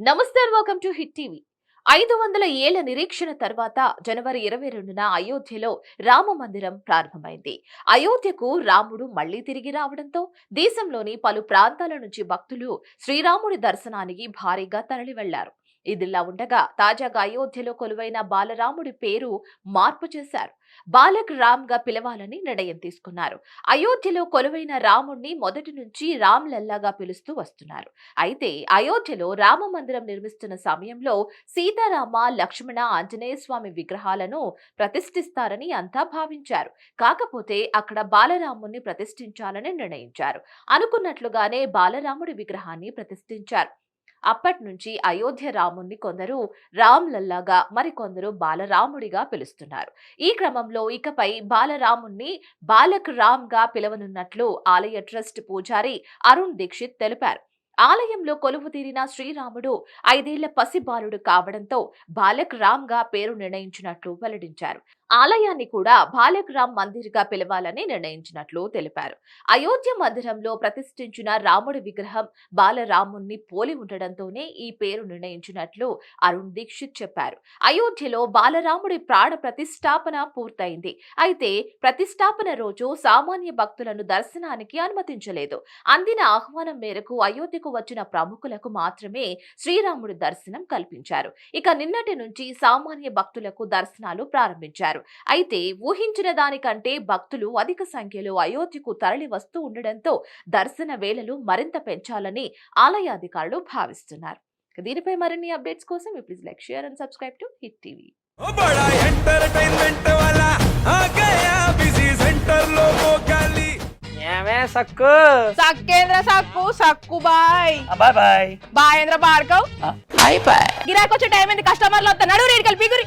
నమస్తే welcome to hit TV. ఐదు వందల ఏళ్ళ నిరీక్షణ తర్వాత జనవరి ఇరవై రెండున అయోధ్యలో రామ మందిరం ప్రారంభమైంది. అయోధ్యకు రాముడు మళ్ళీ తిరిగి రావడంతో దేశంలోని పలు ప్రాంతాల నుంచి భక్తులు శ్రీరాముడి దర్శనానికి భారీగా తరలి వెళ్ళారు ఇదిలా ఉండగా తాజాగా అయోధ్యలో కొలువైన బాలరాముడి పేరు మార్పు చేశారు. బాలక్ రామ్గా పిలవాలని నిర్ణయం తీసుకున్నారు. అయోధ్యలో కొలువైన రాముణ్ణి మొదటి నుంచి రామ్ లల్లాగా పిలుస్తూ వస్తున్నారు. అయితే అయోధ్యలో రామ మందిరం నిర్మిస్తున్న సమయంలో సీతారామ లక్ష్మణ ఆంజనేయ స్వామి విగ్రహాలను ప్రతిష్ఠిస్తారని అంతా భావించారు. కాకపోతే అక్కడ బాలరాముణ్ణి ప్రతిష్ఠించాలని నిర్ణయించారు. అనుకున్నట్లుగానే బాలరాముడి విగ్రహాన్ని ప్రతిష్ఠించారు. అప్పటి నుంచి అయోధ్య రాముణ్ణి కొందరు రామ్లల్లాగా మరికొందరు బాలరాముడిగా పిలుస్తున్నారు. ఈ క్రమంలో ఇకపై బాలరాముణ్ణి బాలక్ రామ్గా పిలవనున్నట్లు ఆలయ ట్రస్ట్ పూజారి అరుణ్ దీక్షిత్ తెలిపారు. ఆలయంలో కొలువు తీరిన శ్రీరాముడు ఐదేళ్ళ పసిబాలుడు కావడంతో బాలక్ రామ్గా పేరు నిర్ణయించినట్లు వెల్లడించారు. ఆలయాన్ని కూడా బాలగ్రామ్ మందిర్గా మందిర్గా పిలవాలని నిర్ణయించినట్లు తెలిపారు. అయోధ్య మందిరంలో ప్రతిష్ఠించిన రాముడి విగ్రహం బాలరాముణ్ణి పోలి ఉండడంతోనే ఈ పేరు నిర్ణయించినట్లు అరుణ్ దీక్షిత్ చెప్పారు. అయోధ్యలో బాలరాముడి ప్రాణ ప్రతిష్టాపన పూర్తయింది. అయితే ప్రతిష్టాపన రోజు సామాన్య భక్తులను దర్శనానికి అనుమతించలేదు. అందిన ఆహ్వానం మేరకు అయోధ్యకు వచ్చిన ప్రముఖులకు మాత్రమే శ్రీరాముడి దర్శనం కల్పించారు. ఇక నిన్నటి నుంచి సామాన్య భక్తులకు దర్శనాలు ప్రారంభించారు. చేశారు. అయితే ఊహించిన దానికంటే భక్తులు అధిక సంఖ్యలో అయోధ్యకు తరలి వస్తూ ఉండడంతో దర్శన వేళలు మరింత పెంచాలని ఆలయాధికారులు భావిస్తున్నారు. దీనిపై మరిన్ని అప్డేట్స్ కోసం please like share and subscribe to Hit TV. సక్కు? సక్కేంద్ర సక్కు సక్కు bye. Bye bye. బాయేంద్ర bye bye. గిరాకొచ్చే టైం ఏంది? కస్టమర్లు వస్తా నడు రేడికల్ పిగురి